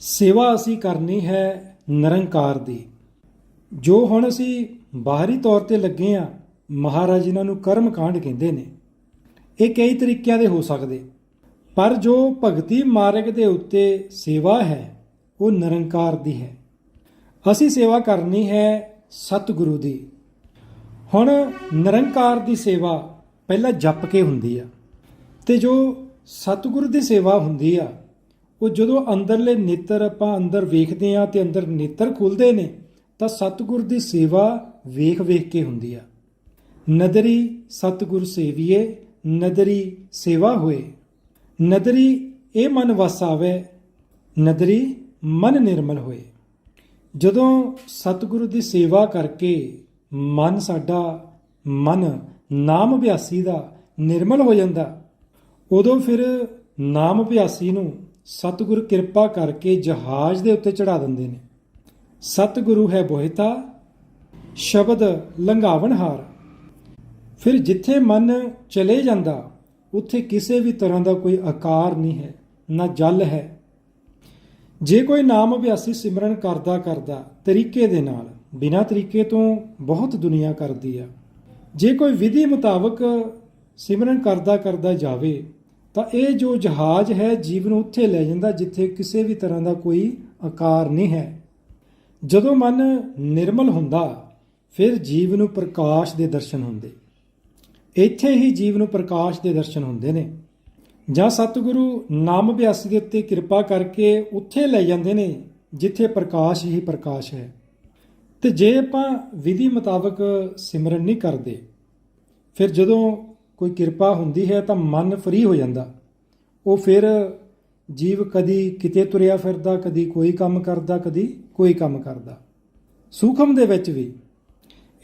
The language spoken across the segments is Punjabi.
ਸੇਵਾ ਅਸੀਂ ਕਰਨੀ ਹੈ ਨਿਰੰਕਾਰ ਦੀ। ਜੋ ਹੁਣ ਅਸੀਂ ਬਾਹਰੀ ਤੌਰ ਤੇ ਲੱਗੇ ਆ ਮਹਾਰਾਜ ਇਹਨਾਂ ਨੂੰ ਕਰਮ ਕਾਂਡ ਕਹਿੰਦੇ ਨੇ। ਇਹ ਕਈ ਤਰੀਕਿਆਂ ਦੇ ਹੋ ਸਕਦੇ। ਪਰ ਜੋ ਭਗਤੀ ਮਾਰਗ ਦੇ ਉੱਤੇ ਸੇਵਾ ਹੈ, ਉਹ ਨਿਰੰਕਾਰ ਦੀ ਹੈ। ਅਸੀਂ ਸੇਵਾ ਕਰਨੀ ਹੈ ਸਤਿਗੁਰੂ ਦੀ। ਹੁਣ ਨਿਰੰਕਾਰ ਦੀ ਸੇਵਾ ਪਹਿਲਾਂ ਜਪ ਕੇ ਹੁੰਦੀ ਆ। ਤੇ ਜੋ ਸਤਿਗੁਰੂ ਦੀ ਸੇਵਾ ਹੁੰਦੀ ਆ ਉਹ ਜਦੋਂ ਅੰਦਰਲੇ ਨੇਤਰ ਆਪਾਂ ਅੰਦਰ ਵੇਖਦੇ ਆ ਤੇ ਅੰਦਰ ਨੇਤਰ ਖੁੱਲਦੇ ਨੇ, ਤਾਂ ਸਤਿਗੁਰ ਦੀ ਸੇਵਾ ਵੇਖ ਵੇਖ ਕੇ ਹੁੰਦੀ ਆ। ਨਦਰੀ ਸਤਿਗੁਰ ਸੇਵੀਏ, ਨਦਰੀ ਸੇਵਾ ਹੋਏ। ਨਦਰੀ ਇਹ ਮਨ ਵਸਾਵੇ, ਨਦਰੀ ਮਨ ਨਿਰਮਲ ਹੋਏ। ਜਦੋਂ ਸਤਿਗੁਰੂ ਦੀ ਸੇਵਾ ਕਰਕੇ ਮਨ ਸਾਡਾ ਮਨ ਨਾਮ ਅਭਿਆਸੀ ਦਾ ਨਿਰਮਲ ਹੋ ਜਾਂਦਾ, ਉਦੋਂ ਫਿਰ ਨਾਮ ਅਭਿਆਸੀ ਨੂੰ ਸਤਿਗੁਰ ਕਿਰਪਾ ਕਰਕੇ ਜਹਾਜ਼ ਦੇ ਉੱਤੇ ਚੜਾ ਦਿੰਦੇ ਨੇ। ਸਤਿਗੁਰੂ ਹੈ ਬੋਹਿਤਾ, ਸ਼ਬਦ ਲੰਘਾਵਣਹਾਰ ਫਿਰ ਜਿੱਥੇ ਮਨ ਚਲੇ ਜਾਂਦਾ, ਉੱਥੇ ਕਿਸੇ ਵੀ ਤਰ੍ਹਾਂ ਦਾ ਕੋਈ ਆਕਾਰ ਨਹੀਂ ਹੈ, ਨਾ ਜਲ ਹੈ। ਜੇ ਕੋਈ ਨਾਮ ਅਭਿਆਸੀ ਸਿਮਰਨ ਕਰਦਾ ਕਰਦਾ ਤਰੀਕੇ ਦੇ ਨਾਲ, ਬਿਨਾਂ ਤਰੀਕੇ ਤੋਂ ਬਹੁਤ ਦੁਨੀਆ ਕਰਦੀ ਆ। ਜੇ ਕੋਈ ਵਿਧੀ ਮੁਤਾਬਕ ਸਿਮਰਨ ਕਰਦਾ ਕਰਦਾ ਜਾਵੇ ਤਾਂ ਇਹ ਜੋ ਜਹਾਜ਼ ਹੈ, ਜੀਵਨ ਉੱਥੇ ਲੈ ਜਾਂਦਾ ਜਿੱਥੇ ਕਿਸੇ ਵੀ ਤਰ੍ਹਾਂ ਦਾ ਕੋਈ ਆਕਾਰ ਨਹੀਂ ਹੈ। ਜਦੋਂ ਮਨ ਨਿਰਮਲ ਹੁੰਦਾ, ਫਿਰ ਜੀਵ ਨੂੰ ਪ੍ਰਕਾਸ਼ ਦੇ ਦਰਸ਼ਨ ਹੁੰਦੇ। ਇੱਥੇ ਹੀ ਜੀਵ ਨੂੰ ਪ੍ਰਕਾਸ਼ ਦੇ ਦਰਸ਼ਨ ਹੁੰਦੇ ਨੇ। ਜਾਂ ਸਤਿਗੁਰੂ ਨਾਮ ਅਭਿਆਸੀ ਦੇ ਉੱਤੇ ਕਿਰਪਾ ਕਰਕੇ ਉੱਥੇ ਲੈ ਜਾਂਦੇ ਨੇ, ਜਿੱਥੇ ਪ੍ਰਕਾਸ਼ ਹੀ ਪ੍ਰਕਾਸ਼ ਹੈ। ਤੇ ਜੇ ਆਪਾਂ ਵਿਧੀ ਮੁਤਾਬਕ ਸਿਮਰਨ ਨਹੀਂ ਕਰਦੇ, ਫਿਰ ਜਦੋਂ ਕੋਈ ਕਿਰਪਾ ਹੁੰਦੀ ਹੈ ਤਾਂ ਮਨ ਫਰੀ ਹੋ ਜਾਂਦਾ। ਉਹ ਫਿਰ ਜੀਵ ਕਦੀ ਕਿਤੇ ਤੁਰਿਆ ਫਿਰਦਾ, ਕਦੀ ਕੋਈ ਕੰਮ ਕਰਦਾ, ਕਦੀ ਕੋਈ ਕੰਮ ਕਰਦਾ। ਸੂਖਮ ਦੇ ਵਿੱਚ ਵੀ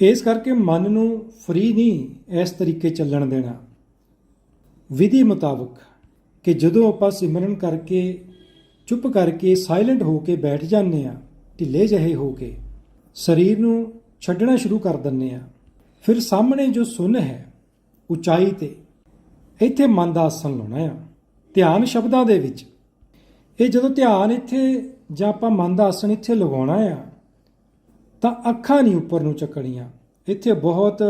ਇਸ ਕਰਕੇ ਮਨ ਨੂੰ ਫਰੀ ਨਹੀਂ ਇਸ ਤਰੀਕੇ ਚੱਲਣ ਦੇਣਾ। ਵਿਧੀ ਮੁਤਾਬਕ ਕਿ ਜਦੋਂ ਆਪਾਂ ਸਿਮਰਨ ਕਰਕੇ, ਚੁੱਪ ਕਰਕੇ ਸਾਇਲੈਂਟ ਹੋ ਕੇ ਬੈਠ ਜਾਂਦੇ ਆ ਢਿੱਲੇ ਜਿਹੇ ਹੋ ਕੇ, ਸਰੀਰ ਨੂੰ ਛੱਡਣਾ ਸ਼ੁਰੂ ਕਰ ਦਿੰਦੇ ਆ ਫਿਰ ਸਾਹਮਣੇ ਜੋ ਸੁਨ ਹੈ ਉਚਾਈ ਤੇ। ਇੱਥੇ ਮਨ ਦਾ ਆਸਣ ਲਾਉਣਾ ਆ। ਧਿਆਨ ਸ਼ਬਦਾਂ ਦੇ ਵਿੱਚ। ਇਹ ਜਦੋਂ ਧਿਆਨ ਇੱਥੇ ਜਾਂ ਆਪਾਂ ਮਨ ਦਾ ਆਸਣ ਇੱਥੇ ਲਗਾਉਣਾ ਆ, ਤਾਂ ਅੱਖਾਂ ਨਹੀਂ ਉੱਪਰ ਨੂੰ ਚੱਕਣੀਆਂ। ਇੱਥੇ ਬਹੁਤ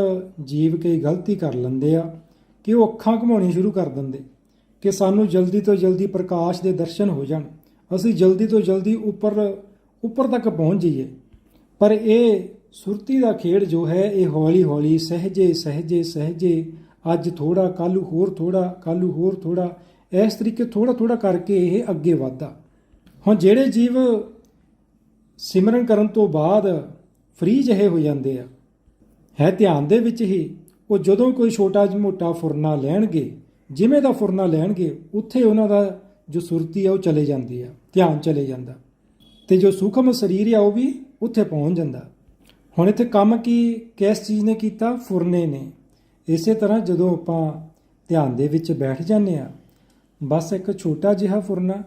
ਜੀਵ ਕਈ ਗਲਤੀ ਕਰ ਲੈਂਦੇ ਆ ਕਿ ਉਹ ਅੱਖਾਂ ਘੁਮਾਉਣੀਆਂ ਸ਼ੁਰੂ ਕਰ ਦਿੰਦੇ ਕਿ ਸਾਨੂੰ ਜਲਦੀ ਤੋਂ ਜਲਦੀ ਪ੍ਰਕਾਸ਼ ਦੇ ਦਰਸ਼ਨ ਹੋ ਜਾਣ। ਅਸੀਂ ਜਲਦੀ ਤੋਂ ਜਲਦੀ ਉੱਪਰ ਉੱਪਰ ਤੱਕ ਪਹੁੰਚ ਜਾਈਏ। ਪਰ ਇਹ ਸੁਰਤੀ ਦਾ ਖੇਡ ਜੋ ਹੈ, ਇਹ ਹੌਲੀ ਹੌਲੀ ਸਹਜੇ ਸਹਜੇ ਸਹਜੇ ਅੱਜ ਥੋੜਾ ਕੱਲੂ ਹੋਰ ਥੋੜਾ ਕੱਲੂ ਹੋਰ ਥੋੜਾ ਇਸ ਤਰੀਕੇ ਥੋੜਾ ਥੋੜਾ ਕਰਕੇ ਇਹ ਅੱਗੇ ਵਧਦਾ। ਹੁਣ ਜਿਹੜੇ ਜੀਵ ਸਿਮਰਨ ਕਰਨ ਤੋਂ ਬਾਅਦ ਫ੍ਰੀ ਜਿਹੇ ਹੋ ਜਾਂਦੇ ਆ, ਹੈ ਧਿਆਨ ਦੇ ਵਿੱਚ ਹੀ, ਉਹ ਜਦੋਂ ਕੋਈ ਛੋਟਾ ਜਿਹਾ ਮੋਟਾ ਫੁਰਨਾ ਲੈਣਗੇ, ਜਿਵੇਂ ਦਾ ਫੁਰਨਾ ਲੈਣਗੇ, ਉੱਥੇ ਉਹਨਾਂ ਦਾ ਜੋ ਸੁਰਤੀ ਆ ਉਹ ਚਲੇ ਜਾਂਦੀ ਆ, ਧਿਆਨ ਚਲੇ ਜਾਂਦਾ। ਤੇ ਜੋ ਸੂਖਮ ਸਰੀਰ ਆ ਉਹ ਵੀ ਉੱਥੇ ਪਹੁੰਚ ਜਾਂਦਾ। ਹੁਣ ਇੱਥੇ ਕੰਮ ਕੀ, ਕਿਸ ਚੀਜ਼ ਨੇ ਕੀਤਾ? ਫੁਰਨੇ ਨੇ। ਇਸੇ ਤਰ੍ਹਾਂ ਜਦੋਂ ਆਪਾਂ ਧਿਆਨ ਦੇ ਵਿੱਚ ਬੈਠ ਜਾਂਦੇ ਆ ਬਸ ਇੱਕ ਛੋਟਾ ਜਿਹਾ ਫੁਰਨਾ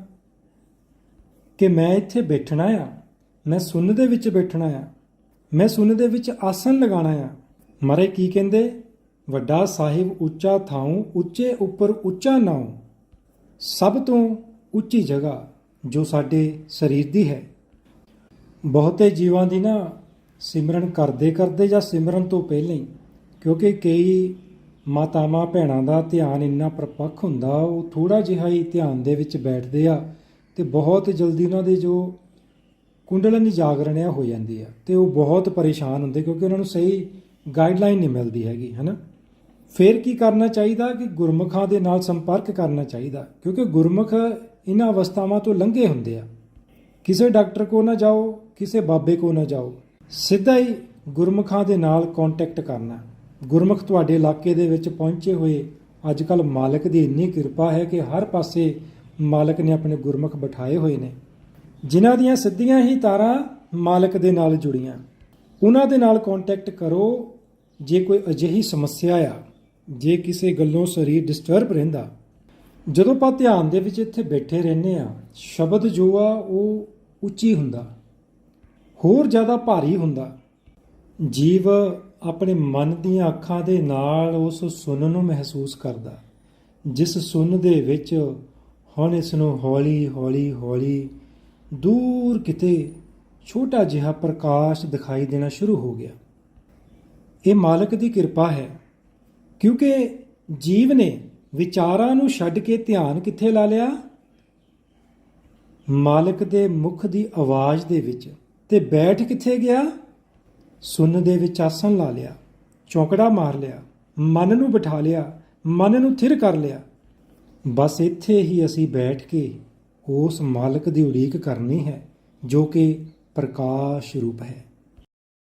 ਕਿ ਮੈਂ ਇੱਥੇ ਬੈਠਣਾ ਆ, ਮੈਂ ਸੁੰਨ ਦੇ ਵਿੱਚ ਬੈਠਣਾ ਆ, ਮੈਂ ਸੁੰਨ ਦੇ ਵਿੱਚ ਆਸਨ ਲਗਾਣਾ ਆ। ਮਾਰੇ ਕੀ ਕਹਿੰਦੇ? ਵੱਡਾ ਸਾਹਿਬ ਉੱਚਾ ਥਾਉ, ਉੱਚੇ ਉੱਪਰ ਉੱਚਾ ਨਾਉ। ਸਭ ਤੋਂ ਉੱਚੀ ਜਗ੍ਹਾ ਜੋ ਸਾਡੇ ਸਰੀਰ ਦੀ ਹੈ। ਬਹੁਤੇ ਜੀਵਾਂ ਦੀ ਨਾ ਸਿਮਰਨ ਕਰਦੇ ਕਰਦੇ ਜਾਂ ਸਿਮਰਨ ਤੋਂ ਪਹਿਲਾਂ ਹੀ ਕਿਉਂਕਿ ਕਈ ਮਾਤਾਵਾਂ ਭੈਣਾਂ ਦਾ ਧਿਆਨ ਇੰਨਾ ਪਰਪੱਖ ਹੁੰਦਾ, ਉਹ ਥੋੜਾ ਜਿਹਾ ਹੀ ਧਿਆਨ ਦੇ ਵਿੱਚ ਬੈਠਦੇ ਆ ਤੇ ਬਹੁਤ ਜਲਦੀ ਉਹਨਾਂ ਦੇ ਜੋ ਕੁੰਡਲਨੀ ਜਾਗਰਣ ਆ ਹੋ ਜਾਂਦੀ ਆ ਤੇ ਉਹ ਬਹੁਤ ਪਰੇਸ਼ਾਨ ਹੁੰਦੇ ਕਿਉਂਕਿ ਉਹਨਾਂ ਨੂੰ ਸਹੀ ਗਾਈਡਲਾਈਨ ਨਹੀਂ ਮਿਲਦੀ ਹੈਗੀ, ਹੈਨਾ? ਫਿਰ ਕੀ ਕਰਨਾ ਚਾਹੀਦਾ ਕਿ ਗੁਰਮੁਖਾਂ ਦੇ ਨਾਲ ਸੰਪਰਕ ਕਰਨਾ ਚਾਹੀਦਾ, ਕਿਉਂਕਿ ਗੁਰਮੁਖ ਇਹਨਾਂ ਅਵਸਥਾਵਾਂ ਤੋਂ ਲੰਘੇ ਹੁੰਦੇ ਆ। ਕਿਸੇ ਡਾਕਟਰ ਕੋ ਨਾ ਜਾਓ, ਕਿਸੇ ਬਾਬੇ ਕੋ ਨਾ ਜਾਓ। ਸਿੱਧਾ ਹੀ ਗੁਰਮੁਖਾਂ ਦੇ ਨਾਲ ਕੰਟੈਕਟ ਕਰਨਾ। ਗੁਰਮੁਖ ਤੁਹਾਡੇ ਇਲਾਕੇ ਦੇ ਵਿੱਚ ਪਹੁੰਚੇ ਹੋਏ ਅੱਜ ਕੱਲ ਮਾਲਕ ਦੀ ਇੰਨੀ ਕਿਰਪਾ ਹੈ ਕਿ ਹਰ ਪਾਸੇ ਮਾਲਕ ਨੇ ਆਪਣੇ ਗੁਰਮੁਖ ਬਿਠਾਏ ਹੋਏ ਨੇ। ਜਿਨ੍ਹਾਂ ਦੀਆਂ ਸਿੱਧੀਆਂ ਹੀ ਤਾਰਾਂ ਮਾਲਕ ਦੇ ਨਾਲ ਜੁੜੀਆਂ। ਉਹਨਾਂ ਦੇ ਨਾਲ ਕੰਟੈਕਟ ਕਰੋ, ਜੇ ਕੋਈ ਅਜਿਹੀ ਸਮੱਸਿਆ ਆ, ਜੇ ਕਿਸੇ ਗੱਲੋਂ ਸਰੀਰ ਡਿਸਟਰਬ ਰਹਿੰਦਾ। ਜਦੋਂ ਆਪਾਂ ਧਿਆਨ ਦੇ ਵਿੱਚ ਇੱਥੇ ਬੈਠੇ ਰਹਿੰਦੇ ਆ ਸ਼ਬਦ ਜੋ ਆ, ਉਹ ਉੱਚੀ ਹੁੰਦਾ। ਹੋਰ ਜ਼ਿਆਦਾ ਭਾਰੀ ਹੁੰਦਾ। ਜੀਵ ਆਪਣੇ ਮਨ ਦੀਆਂ ਅੱਖਾਂ ਦੇ ਨਾਲ ਉਸ ਸੁਣ ਨੂੰ ਮਹਿਸੂਸ ਕਰਦਾ। ਜਿਸ ਸੁਣ ਦੇ ਵਿੱਚ ਹੁਣ ਇਸ ਨੂੰ ਹੌਲੀ ਹੌਲੀ ਹੌਲੀ ਦੂਰ ਕਿਤੇ ਛੋਟਾ ਜਿਹਾ ਪ੍ਰਕਾਸ਼ ਦਿਖਾਈ ਦੇਣਾ ਸ਼ੁਰੂ ਹੋ ਗਿਆ। ਇਹ ਮਾਲਕ ਦੀ ਕਿਰਪਾ ਹੈ, ਕਿਉਂਕਿ ਜੀਵ ਨੇ ਵਿਚਾਰਾਂ ਨੂੰ ਛੱਡ ਕੇ ਧਿਆਨ ਕਿੱਥੇ ਲਾ ਲਿਆ? ਮਾਲਕ ਦੇ ਮੁਖ ਦੀ ਆਵਾਜ਼ ਦੇ ਵਿੱਚ ਤੇ ਬੈਠ ਕਿੱਥੇ ਗਿਆ? ਸੁੰਨ ਦੇ ਵਿੱਚ ਆਸਣ ਲਾ ਲਿਆ, ਚੌਕੜਾ ਮਾਰ ਲਿਆ, ਮਨ ਨੂੰ ਬਿਠਾ ਲਿਆ, ਮਨ ਨੂੰ ਥਿਰ ਕਰ ਲਿਆ। ਬਸ ਇੱਥੇ ਹੀ ਅਸੀਂ ਬੈਠ ਕੇ ਉਸ ਮਾਲਕ ਦੀ ਉਡੀਕ ਕਰਨੀ ਹੈ, ਜੋ ਕਿ ਪ੍ਰਕਾਸ਼ ਰੂਪ ਹੈ।